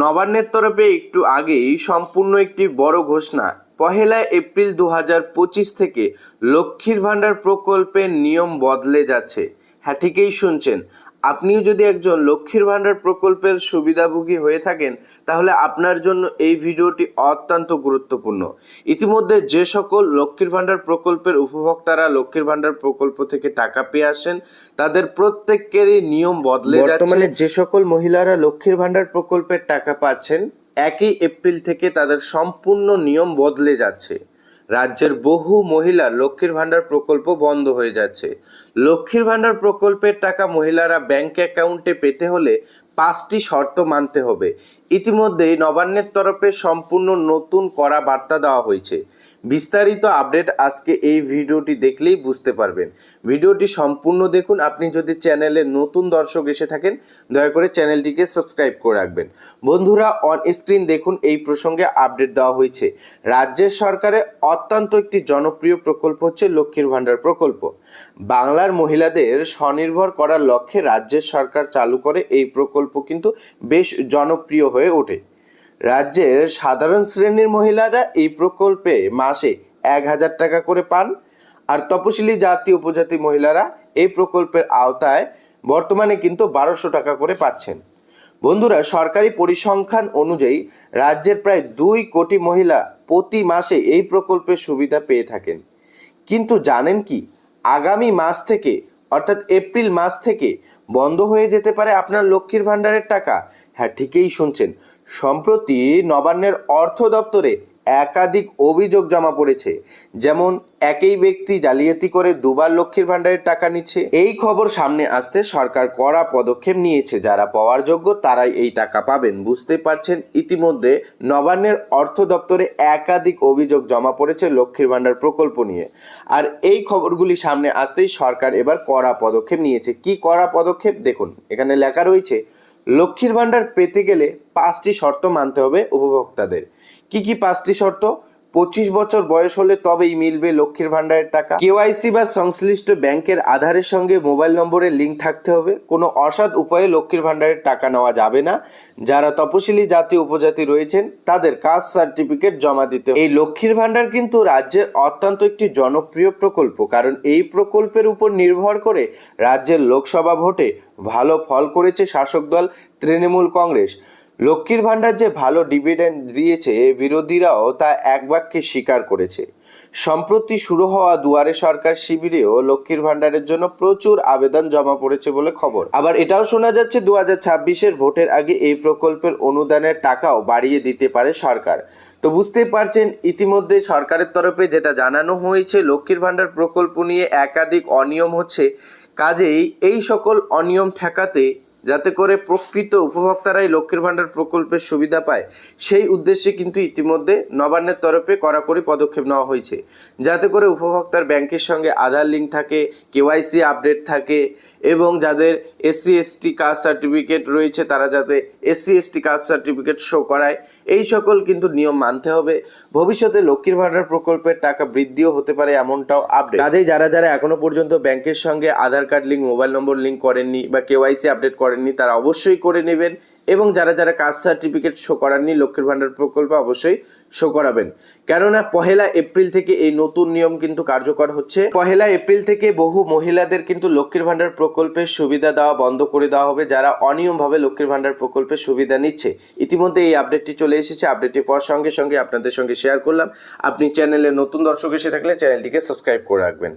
নবান্নের তরফে একটু আগেই সম্পূর্ণ একটি বড় ঘোষণা। পহেলা এপ্রিল দু হাজার পঁচিশ থেকে লক্ষ্মীর ভাণ্ডার প্রকল্পের নিয়ম বদলে যাচ্ছে। হ্যাঁ ঠিকই শুনছেন। আপনিও যদি একজন লক্ষ্মীর ভাণ্ডার প্রকল্পের সুবিধাভোগী হয়ে থাকেন, তাহলে আপনার জন্য এই ভিডিওটি অত্যন্ত গুরুত্বপূর্ণ। ইতিমধ্যে যে সকল লক্ষ্মীর ভাণ্ডার প্রকল্পের উপভোক্তারা লক্ষ্মীর ভাণ্ডার প্রকল্প থেকে টাকা পেয়ে আসেন, তাদের প্রত্যেকেরই নিয়ম বদলে বর্তমানে যে সকল মহিলারা লক্ষ্মীর ভাণ্ডার প্রকল্পের টাকা পাচ্ছেন, একই এপ্রিল থেকে তাদের সম্পূর্ণ নিয়ম বদলে যাচ্ছে। রাজ্যের বহু মহিলা লক্ষ্মীর ভাণ্ডার প্রকল্প বন্ধ হয়ে যাচ্ছে। লক্ষ্মীর ভাণ্ডার প্রকল্পের টাকা মহিলারা ব্যাংক অ্যাকাউন্টে পেতে হলে পাঁচটি শর্ত মানতে হবে। ইতিমধ্যেই নবান্নের তরফে সম্পূর্ণ নতুন করা বার্তা দেওয়া হয়েছে। বিস্তারিত আপডেট আজকে এই ভিডিওটি দেখলেই বুঝতে পারবেন। ভিডিওটি সম্পূর্ণ দেখুন, আপনি যদি চ্যানেলে নতুন দর্শক এসে থাকেন, দয়া করে চ্যানেলটিকে সাবস্ক্রাইব করে রাখবেন। বন্ধুরা অন স্ক্রিন দেখুন, এই প্রসঙ্গে আপডেট দেওয়া হয়েছে। রাজ্যের সরকারের অত্যন্ত একটি জনপ্রিয় প্রকল্প হচ্ছে লক্ষ্মীর ভাণ্ডার প্রকল্প। বাংলার মহিলাদের স্বনির্ভর করার লক্ষ্যে রাজ্যের সরকার চালু করে এই প্রকল্প কিন্তু বেশ জনপ্রিয় হয়ে ওঠে। রাজ্যের সাধারণ শ্রেণির মহিলারা এই প্রকল্পে মাসে এক হাজার টাকা করে পান। আর তপশিলি জাতি উপজাতি মহিলারা এই প্রকল্পের আওতায় বর্তমানে কিন্তু বারোশো টাকা করে পাচ্ছেন। বন্ধুরা, সরকারি পরিসংখ্যান অনুযায়ী রাজ্যের প্রায় দুই কোটি মহিলা প্রতি মাসে এই প্রকল্পের সুবিধা পেয়ে থাকেন। কিন্তু জানেন কি, আগামী মাস থেকে, অর্থাৎ এপ্রিল মাস থেকে বন্ধ হয়ে যেতে পারে আপনার লক্ষ্মীর ভাণ্ডারের টাকা। হ্যাঁ ঠিকই শুনছেন। সম্প্রতি নবান্নের অর্থ দপ্তরে একাধিক অভিযোগ জমা পড়েছে। যেমন, একই ব্যক্তি জালিয়াতি করে দুবার লক্ষ্মীর ভাণ্ডারের টাকা নিচ্ছে। এই খবর সামনে আসতে সরকার কড়া পদক্ষেপ নিয়েছে। যারা পাওয়ার যোগ্য, তারাই এই টাকা পাবেন। বুঝতে পারছেন, ইতিমধ্যে নবান্নের অর্থ দপ্তরে একাধিক অভিযোগ জমা পড়েছে লক্ষ্মীর ভাণ্ডার প্রকল্প নিয়ে। আর এই খবরগুলি সামনে আসতেই সরকার এবার কড়া পদক্ষেপ নিয়েছে। কি কড়া পদক্ষেপ? দেখুন, এখানে লেখা রয়েছে লক্ষ্মীর ভাণ্ডার পেতে গেলে পাঁচটি শর্ত মানতে হবে উপভোক্তাদের। কি কি পাঁচটি শর্ত? পঁচিশ বছর বয়স হলে তবেই মিলবে লক্ষ্মীর ভান্ডারের টাকা। কেওয়াইসি বা সংশ্লিষ্ট ব্যাংকের আধারের সঙ্গে মোবাইল নম্বরের লিঙ্ক থাকতে হবে। কোনো অসৎ উপায়ে লক্ষ্মীর ভান্ডারের টাকা নেওয়া যাবে না। যারা তপশিলি জাতি উপজাতি রয়েছেন, তাদের কাস্ট সার্টিফিকেট জমা দিতে এই লক্ষ্মীর ভান্ডার কিন্তু রাজ্যের অত্যন্ত একটি জনপ্রিয় প্রকল্প, কারণ এই প্রকল্পের উপর নির্ভর করে রাজ্যের লোকসভা ভোটে ভালো ফল করেছে শাসক দল তৃণমূল কংগ্রেস। লক্ষ্মীর ভাণ্ডার যে ভালো ডিভিডেন্ড দিয়েছে, বিরোধীরাও তা এক বাক্যে স্বীকার করেছে। সম্প্রতি শুরু হওয়া দুয়ারে সরকার শিবিরেও লক্ষ্মীর ভাণ্ডারের জন্য প্রচুর আবেদন জমা পড়েছে বলে খবর। আবার এটাও শোনা যাচ্ছে দু হাজার ভোটের আগে এই প্রকল্পের অনুদানের টাকাও বাড়িয়ে দিতে পারে সরকার। তো বুঝতেই পারছেন, ইতিমধ্যে সরকারের তরফে যেটা জানানো হয়েছে, লক্ষ্মীর ভাণ্ডার প্রকল্প নিয়ে একাধিক অনিয়ম হচ্ছে। কাজেই এই সকল অনিয়ম ঠেকাতে যাতে করে প্রকৃত উপভোক্তারাই লক্ষ্মীর ভাণ্ডার প্রকল্পের সুবিধা পায়। সেই উদ্দেশ্যে কিন্তু ইতিমধ্যে নবান্নের তরফে কড়াকড়ি পদক্ষেপ নেওয়া হয়েছে। যাতে করে উপভোক্তার ব্যাংকের সঙ্গে আধার লিঙ্ক থাকে, কেওয়াইসি আপডেট থাকে এবং যাদের এসসি, এসটি কাস্ট সার্টিফিকেট রয়েছে, তারা যাতে SC, ST caste certificate show করায়। এই সকল কিন্তু নিয়ম মানতে হবে। ভবিষ্যতে লক্ষ্মীর ভাণ্ডার প্রকল্পের টাকা বৃদ্ধিও হতে পারে এমনটাও আপডেট কাজেই যারা যারা এখনও পর্যন্ত ব্যাংকের সঙ্গে Aadhaar card link mobile number link করেননি বা কেওয়াইসি আপডেট করেননি, তারা অবশ্যই করে নেবেন। এবং যারা যারা কাস্ট সার্টিফিকেট শো করাননি, লক্ষ্মীর ভাণ্ডার প্রকল্পে অবশ্যই শো করাবেন। কেননা পহেলা এপ্রিল থেকে এই নতুন নিয়ম কিন্তু কার্যকর হচ্ছে। পহেলা এপ্রিল থেকে বহু মহিলাদের কিন্তু লক্ষ্মীর ভাণ্ডার প্রকল্পের সুবিধা দেওয়া বন্ধ করে দেওয়া হবে। যারা অনিয়মভাবে লক্ষ্মীর ভাণ্ডার প্রকল্পের সুবিধা নিচ্ছে। ইতিমধ্যে এই আপডেটটি চলে এসেছে। আপডেটটি পাওয়ার সঙ্গে সঙ্গে আপনাদের সঙ্গে শেয়ার করলাম। আপনি চ্যানেলে নতুন দর্শক এসে থাকলে চ্যানেলটিকে সাবস্ক্রাইব করে রাখবেন।